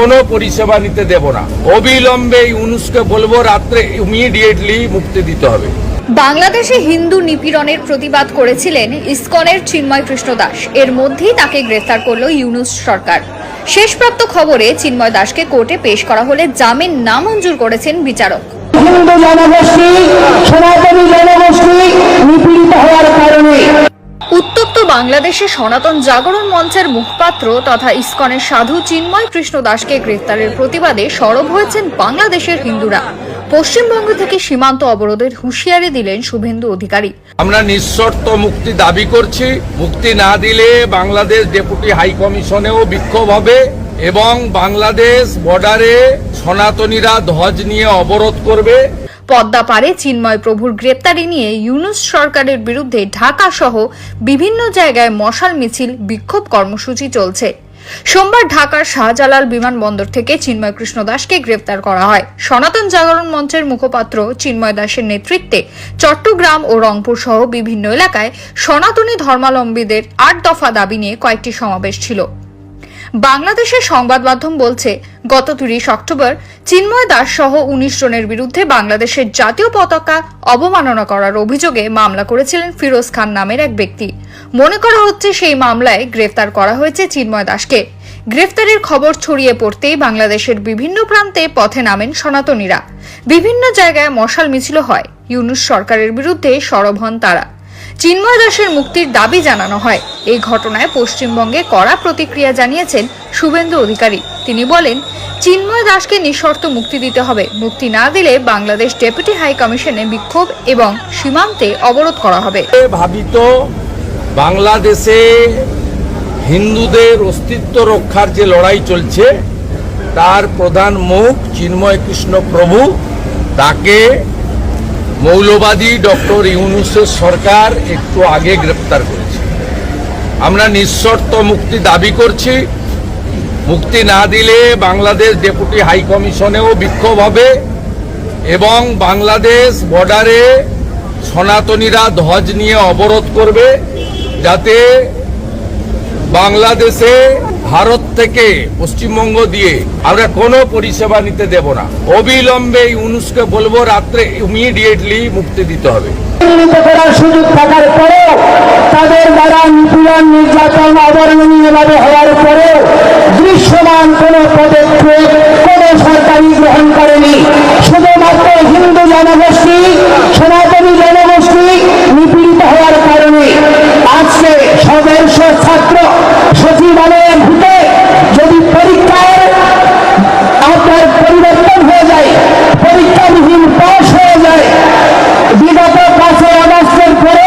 কোনো পরিষেবা নিতে দেব না। অবিলম্বে ইউনুসকে বলব রাত্রে ইমিডিয়েটলি মুক্তি দিতে হবে। বাংলাদেশে হিন্দু নিপীড়নের প্রতিবাদ করেছিলেন ইসকনের চিন্ময় কৃষ্ণ দাস। এর মধ্যেই তাকে গ্রেফতার করল ইউনুস সরকার। শেষপ্রাপ্ত খবরে চিন্ময় দাসকে কোর্টে পেশ করা হলে জামিন নামঞ্জুর করেছেন বিচারক। হিন্দু জনগোষ্ঠী সনাতনী জনগোষ্ঠী নিপীড়িত হওয়ার কারণে উত্তপ্ত বাংলাদেশে সনাতন জাগরণ মঞ্চের মুখপাত্র তথা ইস্কনের সাধু চিন্ময় কৃষ্ণ দাসকে গ্রেফতারের প্রতিবাদে সরব হয়েছেন বাংলাদেশের হিন্দুরা। পশ্চিমবঙ্গ থেকে সীমান্ত অবরোধের হুঁশিয়ারি দিলেন শুভেন্দু অধিকারী। আমরা নিঃশর্ত মুক্তি দাবি করছি। মুক্তি না দিলে বাংলাদেশ ডেপুটি হাই কমিশনেও বিক্ষোভ হবে এবং বাংলাদেশ বর্ডারে সনাতনীরা ধ্বজ নিয়ে অবরোধ করবে। পদ্মা পারে চিন্ময় প্রভুর গ্রেপ্তারি নিয়ে ইউনুস সরকারের বিরুদ্ধে ঢাকা সহ বিভিন্ন জায়গায় মশাল মিছিল, বিক্ষোভ কর্মসূচি চলছে। সোমবার ঢাকার শাহজালাল বিমানবন্দর থেকে চিন্ময় কৃষ্ণ দাসকে গ্রেপ্তার করা হয়। সনাতন জাগরণ মঞ্চের মুখপাত্র চিন্ময় দাসের নেতৃত্বে চট্টগ্রাম ও রংপুর সহ বিভিন্ন এলাকায় সনাতনী ধর্মাবলম্বীদের আট দফা দাবি নিয়ে কয়েকটি সমাবেশ ছিল। বাংলাদেশের সংবাদ মাধ্যম বলছে, গত তিরিশ অক্টোবর চিন্ময় দাস সহ উনিশ জনের বিরুদ্ধে বাংলাদেশের জাতীয় পতাকা অবমাননা করার অভিযোগে মামলা করেছিলেন ফিরোজ খান নামের এক ব্যক্তি। মনে করা হচ্ছে সেই মামলায় গ্রেফতার করা হয়েছে চিন্ময় দাসকে। গ্রেফতারের খবর ছড়িয়ে পড়তেই বাংলাদেশের বিভিন্ন প্রান্তে পথে নামেন সনাতনীরা। বিভিন্ন জায়গায় মশাল মিছিল হয়। ইউনুস সরকারের বিরুদ্ধে সরব হন তারা। চিন্ময় দাসের মুক্তির দাবি জানানো হয়। এই ঘটনায় পশ্চিমবঙ্গে কড়া প্রতিক্রিয়া জানিয়েছেন শুভেন্দু অধিকারী। তিনি বলেন, চিন্ময় দাসকে নিঃশর্ত মুক্তি দিতে হবে। মুক্তি না দিলে বাংলাদেশ ডেপুটি হাই কমিশনে বিক্ষোভ এবং সীমান্তে অবরোধ করা হবে। ভাবিত বাংলাদেশে হিন্দুদের অস্তিত্ব রক্ষার যে লড়াই চলছে, তার প্রধান মুখ চিন্ময় কৃষ্ণ প্রভু। তাকে মৌলবাদী ডক্টর ইউনুসের সরকার একটু আগে গ্রেপ্তার করেছে। আমরা নিঃশর্ত মুক্তি দাবি করছি। মুক্তি না দিলে বাংলাদেশ ডেপুটি হাই কমিশনেও বিক্ষোভ হবে এবং বাংলাদেশ বর্ডারে সনাতনীরা ধ্বজ নিয়ে অবরোধ করবে যাতে বাংলাদেশে ভারত থেকে পশ্চিমবঙ্গ দিয়ে আমরা কোনো পরিষেবা নিতে দেব না। অবিলম্বে ইউনুসকে বলব, রাত্রে ইমিডিয়েটলি মুক্তি দিতে হবে। সুযোগ থাকার পরেও তাদের দ্বারা নিপীড়ন, নির্যাতন, অবর্ণনীয়ভাবে হওয়ার পরেও দৃশ্যমান কোনো পদক্ষেপ কোনো সরকারই গ্রহণ করেনি শুধুমাত্র হিন্দু জনগোষ্ঠী সনাতনী জনগোষ্ঠী নিপীড়িত হওয়ার কারণে আজকে সদস্য ছাত্র সচিবালয়ের ঢুকে যদি পরীক্ষায় আপনার পরিবর্তন হয়ে যায় পরীক্ষাবিহীন পাশ হয়ে যায় বিগত পাঁচই আগস্টের পরে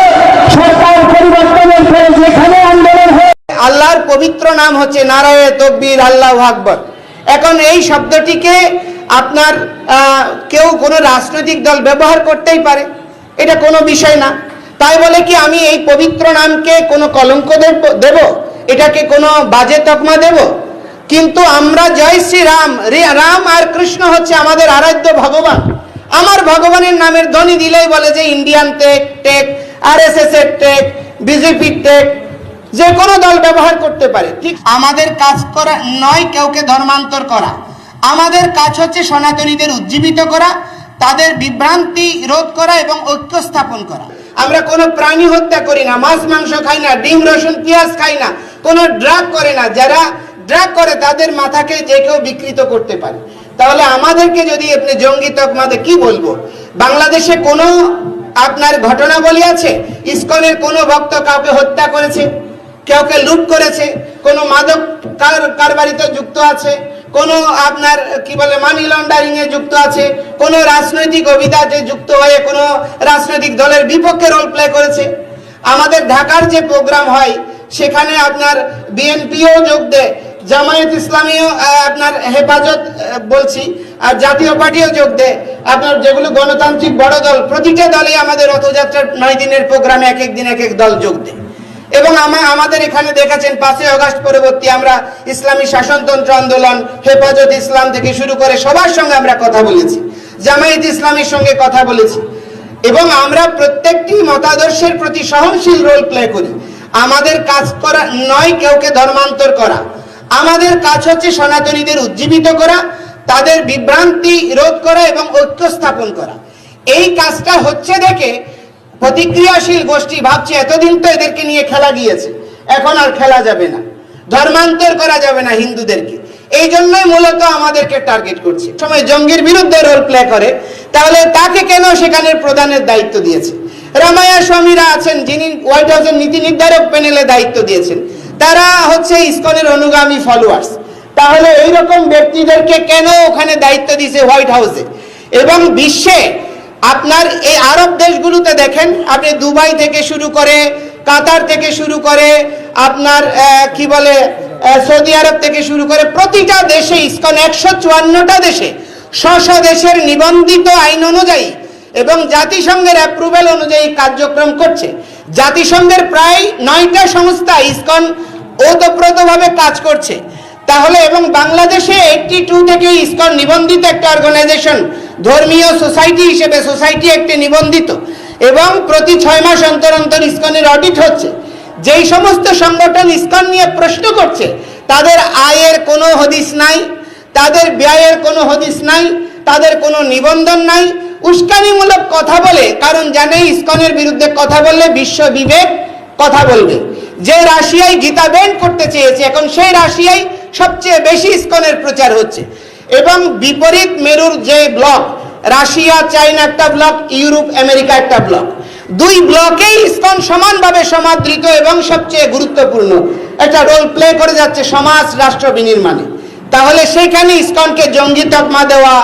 সরকার পরিবর্তনের পরে যেখানে আন্দোলন হয়ে আল্লাহর পবিত্র নাম হচ্ছে নারায়ে তকবীর, আল্লাহ আকবর। এখন এই শব্দটিকে আপনার কেউ কোনো রাজনৈতিক দল ব্যবহার করতেই পারে। এটা কোনো বিষয় না। তাই বলে কি আমি এই পবিত্র নামকে কোনো কলঙ্ক দেব- এটাকে কোনো বাজে তকমা দেব? কিন্তু আমরা জয় শ্রী রাম রাম আর কৃষ্ণ হচ্ছে আমাদের আরাধ্য ভগবান। আমার ভগবানের নামের ধ্বনি দিলেই বলে যে, Indian tag take R S S এর টেক বিজেপি টেক যে কোনো দল ব্যবহার করতে পারে। ঠিক আমাদের কাজ করা নয় কাউকে ধর্মান্তর করা। আমাদের কাজ হচ্ছে সনাতনীদের উজ্জীবিত করা তাদের বিভ্রান্তি রোধ করা এবং ঐক্য স্থাপন করা। আমরা কোনো প্রাণী হত্যা করি না মাছ মাংস খাই না ডিম রসুন পেঁয়াজ খাই না কোনো ড্রাগ করে না। যারা ড্রাগ করে তাদের মাথাকে যে কেউ বিকৃত করতে পারে। তাহলে আমাদেরকে যদি আপনি জঙ্গি তকমাতে কি বলব? বাংলাদেশে কোনো আপনার ঘটনাবলী আছে? ইসকনের কোনো ভক্ত কাউকে হত্যা করেছে? কাউকে লুট করেছে, কোনো মাদক কার- কারবারিতে যুক্ত আছে, কোনো আপনার, কি বলে মানি লন্ডারিং এ যুক্ত আছে, কোনো রাজনৈতিক অভিদাতে যুক্ত হয়ে কোনো রাজনৈতিক দলের বিপক্ষে রোল প্লে করেছে। আমাদের ঢাকার যে প্রোগ্রাম হয়, সেখানে আপনার বিএনপিও যোগ দেয়, জামায়াত ইসলামীও আপনার হেফাজত বলছি, আর জাতীয় পার্টিও যোগ দেয়। আপনার যেগুলো গণতান্ত্রিক বড় দল, প্রতিটা দলে আমাদের রথযাত্রার নয় দিনের প্রোগ্রামে এক এক দিন এক এক দল যোগ দেয়। এবং আমা- আমাদের এখানে দেখেছেন পাঁচই আগস্ট পরবর্তী আমরা ইসলামী শাসনতন্ত্র আন্দোলন, হেফাজত ইসলাম থেকে শুরু করে সবার সঙ্গে আমরা কথা বলেছি, জামায়াত ইসলামের সঙ্গে কথা বলেছি এবং আমরা প্রত্যেকটি মতাদর্শের প্রতি সহনশীল রোল প্লে করি। আমাদের কাজ করা নয় কেউকে ধর্মান্তর করা। আমাদের কাজ হচ্ছে সনাতনীদের উজ্জীবিত করা, তাদের বিভ্রান্তি রোধ করা এবং ঐক্য স্থাপন করা। এই কাজটা হচ্ছে দেখে প্রতিক্রিয়াশীল গোষ্ঠী ভাবছে, এতদিন তো এদেরকে নিয়ে খেলা গিয়েছে, এখন আর খেলা যাবে না। ধর্মান্তর করা যাবে না হিন্দুদেরকে। এই জন্যই মূলত আমাদেরকে টার্গেট করছে। সময় জঙ্গির বিরুদ্ধে রোল প্লে করে, তাহলে তাকে কেন সেখানে প্রধানের দায়িত্ব দিয়েছে? রামায়া স্বামীরা আছেন, যিনি হোয়াইট হাউসের নীতি নির্ধারক প্যানেলে দায়িত্ব দিয়েছেন, তারা হচ্ছে ইসকনের অনুগামী ফলোয়ার্স তাহলে এইরকম ব্যক্তিদেরকে কেন ওখানে দায়িত্ব দিয়েছে হোয়াইট হাউসে এবং বিশ্বে আপনার এই আরব দেশগুলোতে দেখেন, আপনি দুবাই থেকে শুরু করে কাতার থেকে শুরু করে আপনার কি বলে সৌদি আরব থেকে শুরু করে প্রতিটা দেশে ইসকন একশো চুয়ান্নটা দেশে স্ব দেশের নিবন্ধিত আইন অনুযায়ী এবং জাতিসংঘের অ্যাপ্রুভেল অনুযায়ী কার্যক্রম করছে। জাতিসংঘের প্রায় নয়টা সংস্থা ইসকন ওতপ্রোতভাবে কাজ করছে। তাহলে এবং বাংলাদেশে এইটটি টু থেকে ইসকন নিবন্ধিত একটা অর্গানাইজেশন ধর্মীয় সোসাইটি হিসেবে সোসাইটি একটি নিবন্ধিত এবং প্রতি ছয় মাস অন্তর অন্তর ইস্কনের অডিট হচ্ছে। যেই সমস্ত সংগঠন ইস্কন নিয়ে প্রশ্ন করছে, তাদের আয়ের কোনো হদিস নাই, তাদের ব্যয়ের কোনো হদিস নাই, তাদের কোনো নিবন্ধন নাই। উস্কানিমূলক কথা বলে, কারণ জানে ইস্কনের বিরুদ্ধে কথা বললে বিশ্ব বিবেক কথা বলবে। যে রাশিয়ায় গীতা ব্যান্ড করতে চেয়েছে, এখন সেই রাশিয়ায় সবচেয়ে বেশি ইস্কনের প্রচার হচ্ছে। এবং বিপরীত মেরুর যে ব্লক, রাশিয়া, চাইনা একটা ব্লক, ইউরোপ, আমেরিকা একটা ব্লক। দুই ব্লকেই ইসকন সমানভাবে সমাদৃত এবং সবচেয়ে গুরুত্বপূর্ণ। একটা রোল প্লে করে যাচ্ছে সমাজ, রাষ্ট্র বিনির্মাণে। তাহলে সেখানে ইসকনকে জঙ্গি তকমা দেওয়া,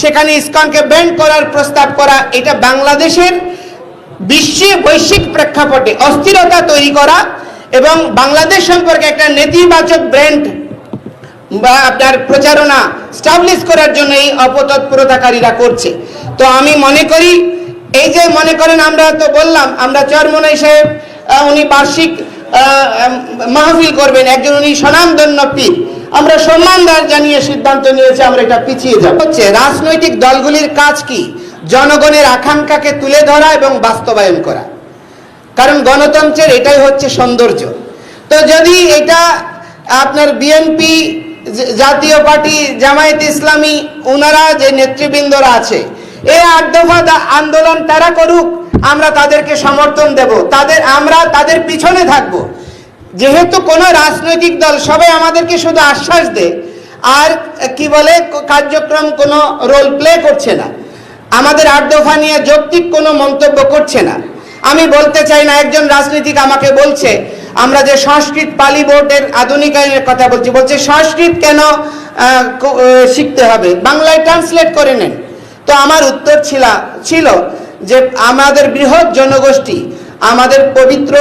সেখানে ইসকনকে ব্যান্ড করার প্রস্তাব করা, এটা বাংলাদেশের বিশ্বে বৈশ্বিক প্রেক্ষাপটে অস্থিরতা তৈরি করা এবং বাংলাদেশ সম্পর্কে একটা নেতিবাচক ব্র্যান্ড বা আপনার প্রচারণা স্টাবলিশ করার জন্য এই অপতৎপরতাকারীরা করছে। তো আমি মনে করি, এই যে মনে করেন আমরা তো বললাম, আমরা চরমনাই সাহেব উনি বার্ষিক মাহফিল করবেন, একজন উনি স্বনামধন্য পীর। আমরা সম্মানদার জানিয়ে সিদ্ধান্ত নিয়েছি, আমরা এটা পিছিয়ে যাব। হচ্ছে রাজনৈতিক দলগুলির কাজ কি? জনগণের আকাঙ্ক্ষাকে তুলে ধরা এবং বাস্তবায়ন করা। কারণ গণতন্ত্রের এটাই হচ্ছে সৌন্দর্য। তো যদি এটা আপনার বিএনপি জাতীয় পার্টি জামায়াত ইসলামী ওনারা যে নেতৃবৃন্দরা আছে, এই আট দফা আন্দোলন তারা করুক, আমরা তাদেরকে সমর্থন দেব। তাদের আমরা তাদের পিছনে থাকব। যেহেতু কোনো রাজনৈতিক দল সবাই আমাদেরকে শুধু আশ্বাস দেয়, আর কি বলে কার্যক্রম কোনো রোল প্লে করছে না। আমাদের আট দফা নিয়ে যৌক্তিক কোনো মন্তব্য করছে না। আমি বলতে চাই না, একজন রাজনীতিক আমাকে বলছে আমরা যে সংস্কৃত পালি বোর্ডের আধুনিকায়নের কথা বলছি, বলছে সংস্কৃত কেন শিখতে হবে? বাংলায় ট্রান্সলেট করে নেন। তো আমার উত্তর ছিল ছিল যে আমাদের বৃহৎ জনগোষ্ঠী, আমাদের পবিত্র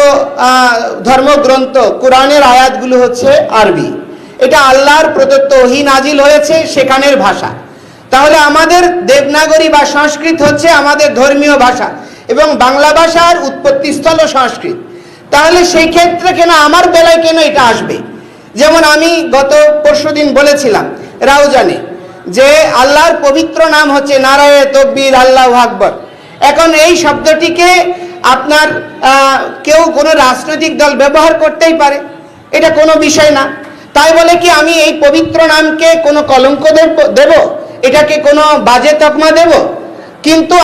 ধর্মগ্রন্থ, কোরআনের আয়াতগুলো হচ্ছে আরবি। এটা আল্লাহর প্রদত্ত ওহী নাজিল হয়েছে সেখানের ভাষা। তাহলে আমাদের দেবনাগরী বা সংস্কৃত হচ্ছে আমাদের ধর্মীয় ভাষা এবং বাংলা ভাষার উৎপত্তিস্থল সংস্কৃত। তাহলে সেই ক্ষেত্রে কেন আমার বেলায় কেন এটা আসবে? যেমন আমি গত পরশুদিন বলেছিলাম, রাউজানে, যে আল্লাহর পবিত্র নাম হচ্ছে নারায়ে তকবীর আল্লাহ আকবর। এখন এই শব্দটিকে আপনার কেউ কোনো রাজনৈতিক দল ব্যবহার করতেই পারে, এটা কোনো বিষয় না। তাই বলে কি আমি এই পবিত্র নামকে কোনো কলঙ্ক দেব? এটাকে কোনো বাজে তকমা দেব? কিন্তু